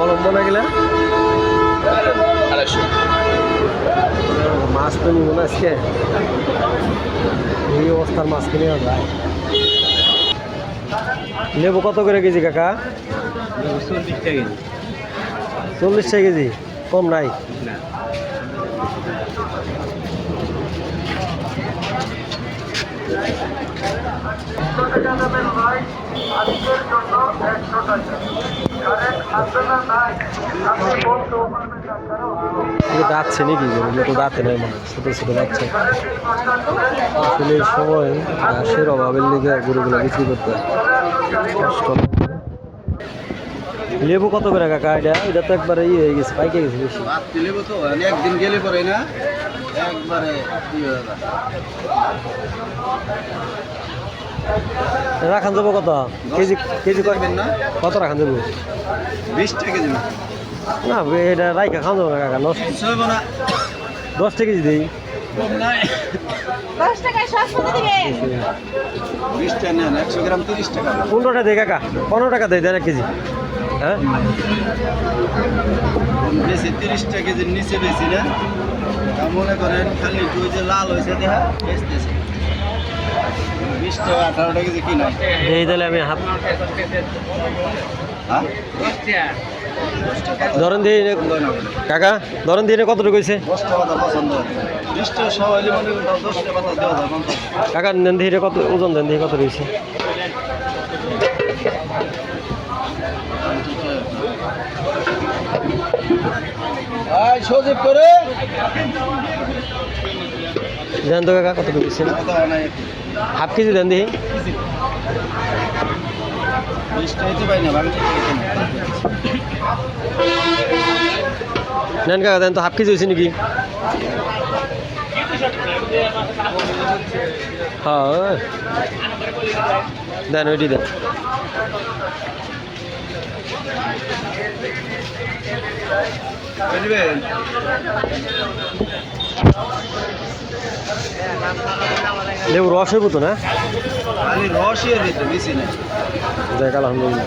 কলম না গেলে মাছ তো নিব না আজকে? এই অবস্থার মাছ কিনে যায় লেবু কত করে কেজি কাকা? চল্লিশ টাকা কেজি। কম নাই? এগুলো দাঁতছে নাকি তো দাঁতে নাই মানে ছোটো ছোটো যাচ্ছে। আসলে এই সময় ঘাসের অভাবের লিগে গরুগুলো বিক্রি করতে লেবু কত করে কাকা এটা? এটা তো একবারে ইয়ে হয়ে গেছে, পাইকে গেছে বেশি। দিলে তো একদিন গেলে পরে না, একবারে ই যায়। রাখান যাব কত? কেজি কেজি করবেন না। কত রাখান যাব বিশ টাকা দিন না এটা রাইখা খাওয়া যাব না কাকা না। দশ টাকা কেজি দিই। দশ দিবে। পনেরোটা দেয় কাকা পনেরো টাকা দেয় দেন এক কেজি। হ্যাঁ? বেশি তিরিশ টাকা কেজির নিচে বেশি না। মনে করেন খালি যে লাল হয়েছে দেখা বেচতেছে এই তাহলে আমি হাফ। হ্যাঁ? ধরেন দিয়ে কাকা ধরেন দিয়ে কতটুকু হয়েছে? কাকা দিয়ে কত ওজন দেন দিয়ে কত রয়েছে সজীব করে। দেন তো কাকা কত নাই হাফ কেজি দেন টাকা নেন কাকা দেন তো হাফ কেজি হয়েছে নাকি? হ্যাঁ। দেন, ওইটি দেন। বুঝবেন লেবু রস হইব তো না? রসই বেশি না দেখ আলহামদুলিল্লাহ।